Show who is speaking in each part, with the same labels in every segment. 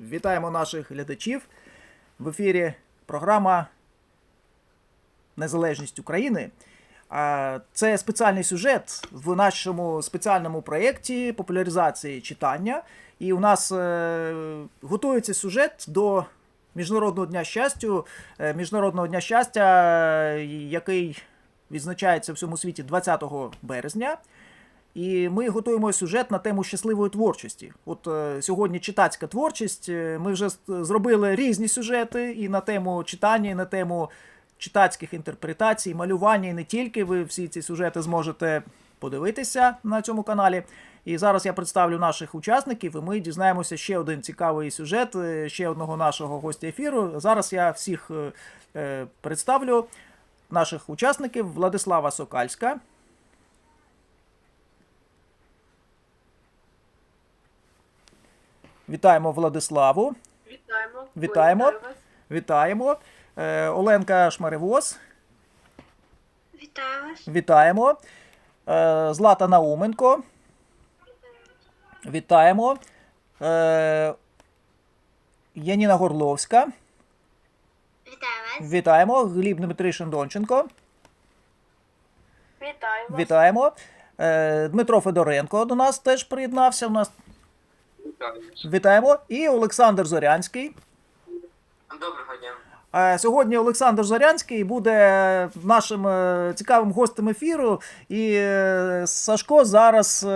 Speaker 1: Вітаємо наших глядачів. В ефірі програма Незалежність України. Це спеціальний сюжет в нашому спеціальному проєкті популяризації читання. І у нас е, готується сюжет до Міжнародного дня щастя, е, Міжнародного дня щастя, е, який відзначається в всьому світі 20 березня. І ми готуємо сюжет на тему щасливої творчості. От е, сьогодні читацька творчість. Е, Ми вже зробили різні сюжети і на тему читання, і на тему читацьких інтерпретацій, малювання, і не тільки. Ви всі ці сюжети зможете подивитися на цьому каналі. І зараз я представлю наших учасників, і ми дізнаємося ще один цікавий сюжет, е, ще одного нашого гостя ефіру. Зараз я всіх е, е, представлю наших учасників Владислава Сокальська. Вітаємо Владиславу.
Speaker 2: Вітаємо.
Speaker 1: Вітаємо.
Speaker 2: Вітаю вас.
Speaker 1: Вітаємо. Е, Оленка Шмаревоз.
Speaker 3: Вітаю вас.
Speaker 1: Вітаємо. Е, Злата Науменко. Вітаємо. Е, Яніна Горловська.
Speaker 3: Вітаю вас.
Speaker 1: Вітаємо. Гліб Дмитришин Донченко.
Speaker 2: Вітаю вас.
Speaker 1: Вітаємо. Е, Дмитро Федоренко до нас теж приєднався. У нас вітаємо. І Олександр Зорянський.
Speaker 4: Доброго дня.
Speaker 1: Е, Сьогодні Олександр Зорянський буде нашим е, цікавим гостем ефіру. І е, Сашко зараз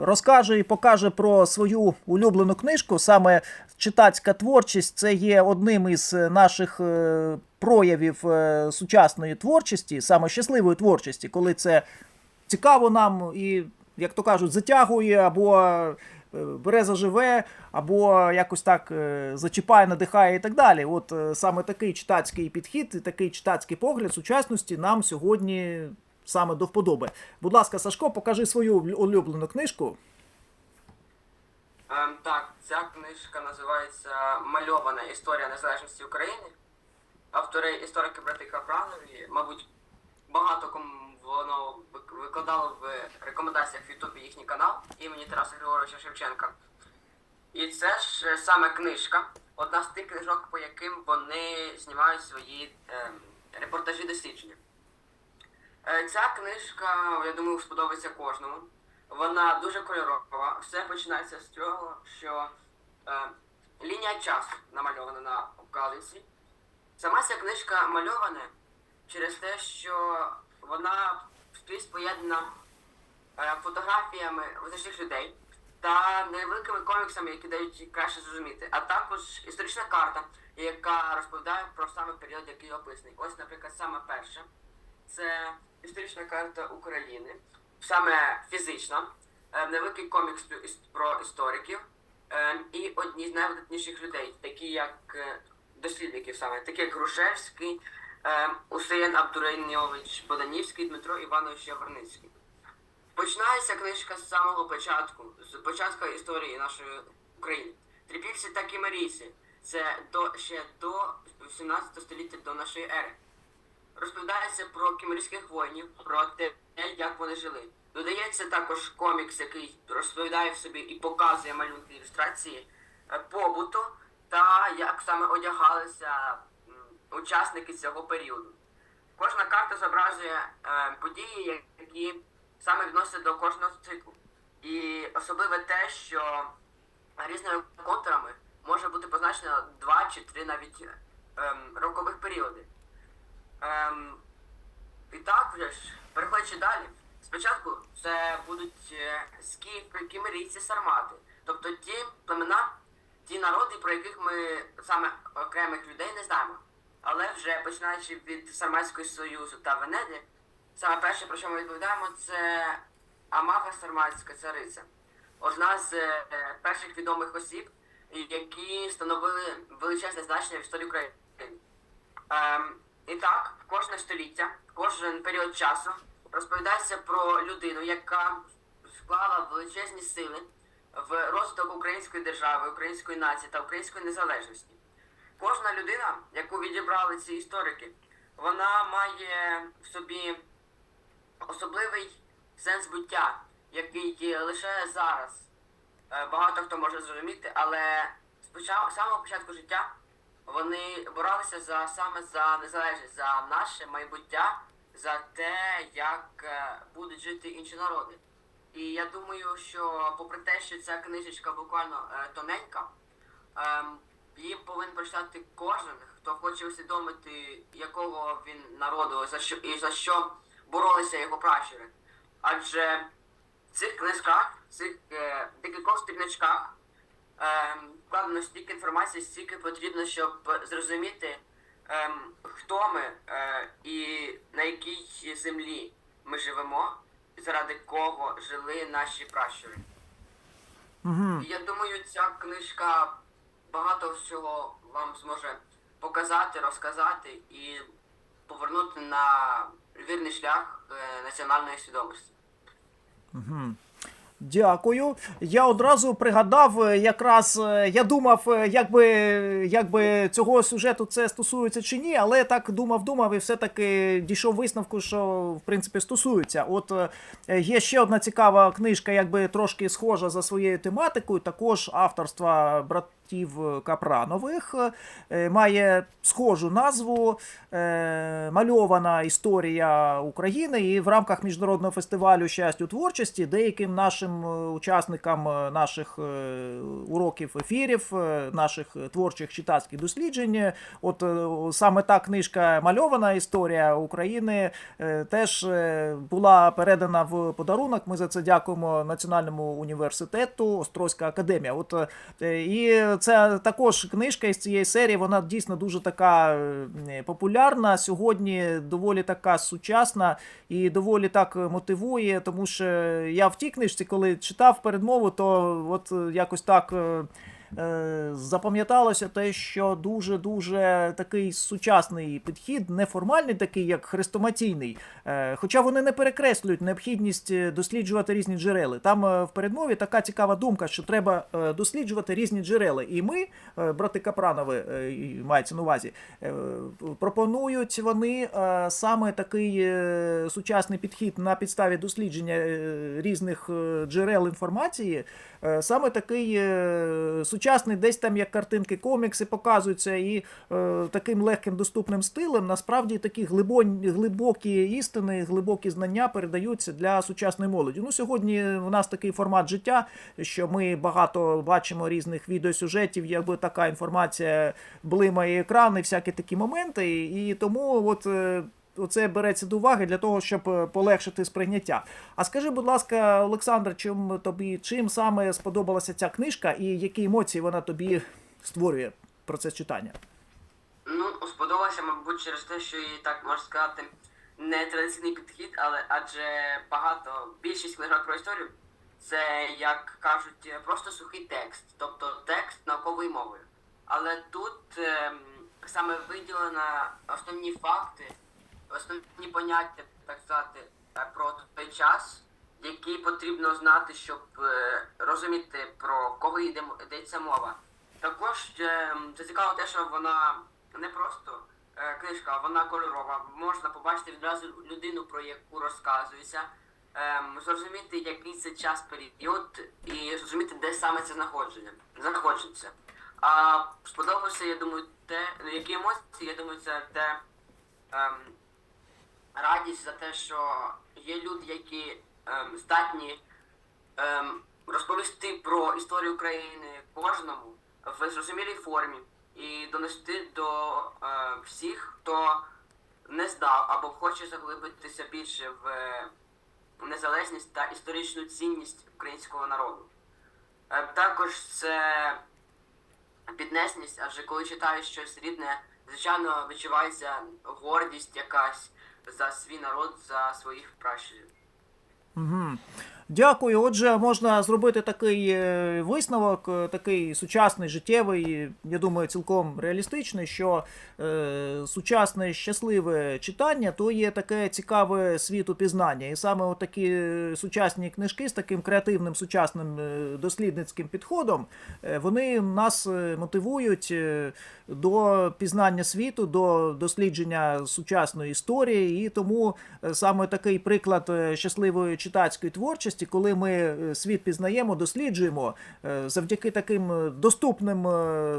Speaker 1: розкаже і покаже про свою улюблену книжку. Саме читацька творчість це є одним із наших проявів сучасної творчості, саме щасливої творчості, коли це цікаво нам і, як то кажуть, затягує або е, бере заживе, або якось так е, зачіпає, надихає і так далі. От е, саме такий читацький підхід і такий читацький погляд сучасності нам сьогодні саме до вподоби. Будь ласка, Сашко, покажи свою улюблену книжку.
Speaker 4: Ем, так, ця книжка називається Мальована історія незалежності України. Автори історики брати Капранові, мабуть, багато кому воно вик- в рекомендаціях в Ютубі їхній канал імені Тараса Григоровича Шевченка. І це ж е, саме книжка, одна з тих книжок, по яким вони знімають свої ем, репортажі дослідження. Е, Ця книжка, я думаю, сподобається кожному. Вона дуже кольорова. Все починається з того, що е, лінія часу намальована на обкладинці. Сама ця книжка мальована через те, що вона скрізь поєднана е, фотографіями визначних людей та невеликими коміксами, які дають краще зрозуміти, а також історична карта, яка розповідає про саме період, який описаний. Ось, наприклад, саме перше це історична карта України, саме фізична, е, невеликий комікс про істориків е, і одні з найвидатніших людей, такі як дослідників саме, такі як Грушевський, Усеєн Абдурейньович Боданівський, Дмитро Іванович Яворницький. Починається книжка з самого початку, з початку історії нашої України. Трипільці та кімерійці. Це до ще до 18 століття до нашої ери. Розповідається про кімерійських воїнів, про те, як вони жили. Додається також комікс, який розповідає в собі і показує малюнки ілюстрації е, побуту та як саме одягалися учасники цього періоду. Кожна карта зображує е, події, які саме відносяться до кожного циклу. І особливе те, що різними контурами може бути позначено два чи три навіть ем, рокових періоди. Ем, і так вже ж, переходячи далі, спочатку це будуть е, скіфи, кімерійці, сармати. Тобто ті племена, ті народи, про яких ми саме окремих людей не знаємо. Але вже починаючи від Сарматського Союзу та Венеди, саме перше, про що ми відповідаємо, це Амафа Сарматська цариця. Одна з е, перших відомих осіб, які встановили величезне значення в історії України. Ем, і так, кожне століття, кожен період часу розповідається про людину, яка склала величезні сили в розвиток української держави, української нації та української незалежності. Кожна людина, яку відібрали ці історики, вона має в собі особливий сенс буття, який лише зараз. е, Багато хто може зрозуміти, але спочатку самого початку життя вони боролися за саме за незалежність, за наше майбуття, за те, як е, будуть жити інші народи. І я думаю, що попри те, що ця книжечка буквально е, тоненька, ем, її повинен прочитати кожен, хто хоче усвідомити, якого він народу, за що і за що боролися його пращури. Адже в цих книжках, в цих е, декількох сторіночках ем, вкладено стільки інформації, стільки потрібно, щоб зрозуміти, ем, хто ми е, і на якій землі ми живемо, заради кого жили наші пращури.
Speaker 1: Угу.
Speaker 4: Я думаю, ця книжка багато всього вам зможе показати, розказати і повернути на вірний шлях е, національної свідомості.
Speaker 1: Дякую. Я одразу пригадав, е, якраз е, я думав, е, як би, цього сюжету це стосується чи ні, але так думав, думав і все-таки дійшов висновку, що в принципі стосується. От є ще одна цікава книжка, якби трошки схожа за своєю тематикою, також авторства братів Капранових. Має схожу назву Мальована історія України. І в рамках міжнародного фестивалю щастя у творчості деяким нашим е, учасникам е, наших е, уроків ефірів, наших творчих читацьких досліджень. От саме та книжка Мальована історія України теж була передана в подарунок. Ми за це дякуємо Національному університету Острозька академія. От і це також книжка із цієї серії. Вона дійсно дуже така популярна. Сьогодні доволі така сучасна і доволі так мотивує, тому що я в тій книжці, коли читав передмову, то от е, якось так. Е, Запам'яталося те, що дуже дуже такий сучасний підхід, неформальний, такий як хрестоматійний. Е, Хоча вони не перекреслюють необхідність е, досліджувати різні джерела. Там в передмові така цікава думка, що треба досліджувати різні джерела. І ми, брати Капранови, мається на увазі, пропонують вони саме такий сучасний підхід на підставі дослідження різних джерел інформації. Саме такий е, сучасний, десь там як картинки, комікси показуються, і е, таким легким доступним стилем насправді такі глибонь, глибокі істини, глибокі знання передаються для сучасної молоді. Ну, сьогодні в нас такий формат життя, що ми багато бачимо різних відеосюжетів, якби така інформація блимає екран і всякі такі моменти. І тому от. Е, Оце береться до уваги для того, щоб е, полегшити сприйняття. А скажи, будь ласка, Олександр, чим тобі чим саме сподобалася ця книжка і які емоції вона тобі створює процес читання?
Speaker 4: Ну, сподобалося, мабуть, через те, що і так можна сказати, не традиційний підхід, але адже багато, більшість книжок про історію це, як кажуть, просто сухий текст, тобто текст науковою мовою. Але тут ем, саме виділено основні факти, основні поняття, так сказати, е, про той час, які потрібно знати, щоб е, розуміти про кого йдеться мова. Також це цікаво те, що вона не просто е, книжка, вона кольорова. Можна побачити відразу людину, про яку розказується, зрозуміти, який це час період, і зрозуміти, де саме це знаходження знаходиться. А сподобалося, я думаю, те, ну, які емоції, я думаю, це те ем, радість за те, що є люди, які ем, здатні ем, розповісти про історію України кожному в зрозумілій формі і донести до е, всіх, хто не здав або хоче заглибитися більше в е, незалежність та історичну цінність українського народу. Е, також це піднесеність, адже коли читаєш щось рідне, звичайно відчувається гордість якась за свій народ, за своїх пращурів.
Speaker 1: Угу. Дякую. Отже, можна зробити такий е, висновок, е, такий сучасний, життєвий, я думаю, цілком реалістичний, що е, сучасне щасливе читання то є таке цікаве світопізнання. І саме такі е, сучасні книжки з таким креативним сучасним дослідницьким підходом, вони нас мотивують до пізнання світу, до дослідження сучасної історії. І тому саме такий приклад щасливої читацької творчості. Діяльності, коли ми е, світ пізнаємо, досліджуємо е, завдяки таким е, доступним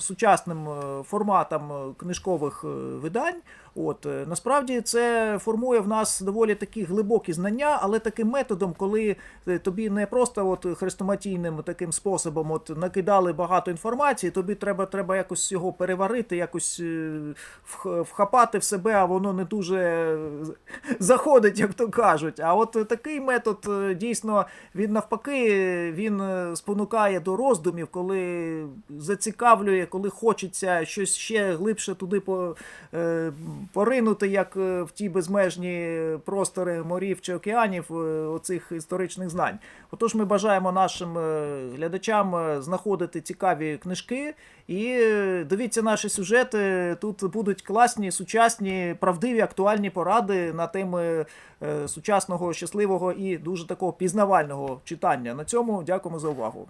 Speaker 1: сучасним форматам книжкових видань. От е, насправді це формує в нас доволі такі глибокі знання, але таким методом, коли е, тобі не просто от хрестоматійним таким способом от накидали багато інформації, тобі треба, треба якось його переварити, якось е, вхапати в себе, а воно не дуже заходить, як то кажуть. А от такий метод дійсно він навпаки він спонукає до роздумів, коли зацікавлює, коли хочеться щось ще глибше туди по, поринути, як е, в ті безмежні простори морів чи океанів е, оцих історичних знань. Отож, ми бажаємо нашим е, глядачам знаходити цікаві книжки і дивіться наші сюжети. Тут будуть класні, сучасні, правдиві, актуальні поради на теми сучасного, щасливого і дуже такого пізнавального читання. На цьому дякуємо за увагу.